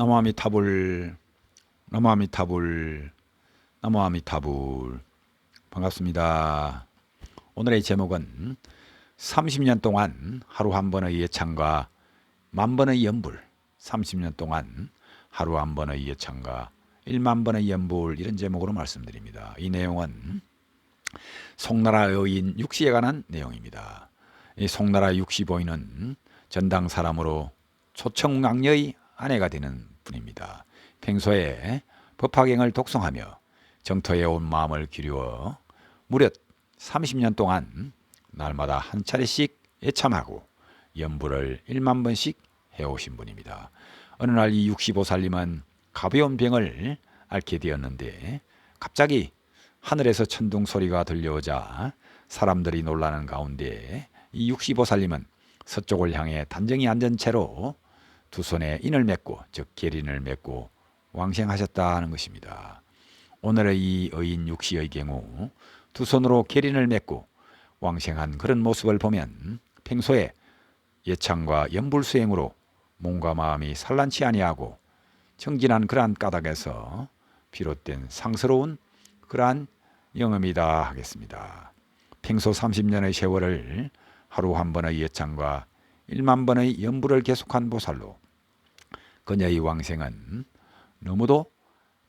나무아미타불 나무아미타불 나무아미타불 반갑습니다. 오늘의 제목은 30년 동안 하루 한 번의 예찬과 만 번의 연불 30년 동안 하루 한 번의 예찬과 1만 번의 연불 이런 제목으로 말씀드립니다. 이 내용은 송나라 여인 육시에 관한 내용입니다. 이 송나라 육시 보인은 전당 사람으로 초청왕녀의 아내가 되는 분입니다. 평소에 법화경을 독송하며 정토에 온 마음을 기르어 무려 30년 동안 날마다 한 차례씩 예참하고 연부를 1만 번씩 해오신 분입니다. 어느 날 이 65살님은 가벼운 병을 앓게 되었는데 갑자기 하늘에서 천둥 소리가 들려오자 사람들이 놀라는 가운데 이 65살님은 서쪽을 향해 단정히 앉은 채로 두 손에 인을 맺고 즉 계린을 맺고 왕생하셨다는 것입니다. 오늘의 이 의인 육시의 경우 두 손으로 계린을 맺고 왕생한 그런 모습을 보면 평소에 예창과 연불 수행으로 몸과 마음이 산란치 아니하고 정진한 그러한 까닭에서 비롯된 상스러운 그러한 영음이다 하겠습니다. 평소 30년의 세월을 하루 한 번의 예창과 1만 번의 연불을 계속한 보살로 그녀의 왕생은 너무도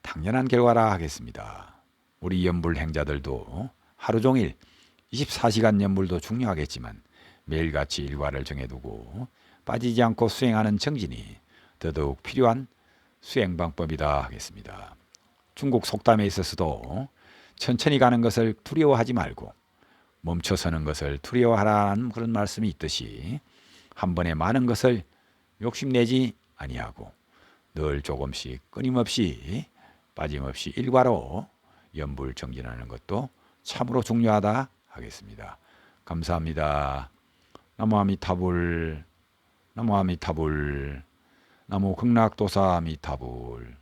당연한 결과라 하겠습니다. 우리 연불 행자들도 하루 종일 24시간 연불도 중요하겠지만 매일같이 일과를 정해두고 빠지지 않고 수행하는 정진이 더더욱 필요한 수행 방법이다 하겠습니다. 중국 속담에 있어서도 천천히 가는 것을 두려워하지 말고 멈춰서는 것을 두려워하라는 그런 말씀이 있듯이 한 번에 많은 것을 욕심내지 아니하고 늘 조금씩 끊임없이 빠짐없이 일과로 연불 정진하는 것도 참으로 중요하다 하겠습니다. 감사합니다. 나무 아미타불 나무 아미타불 나무 극락도사 아미타불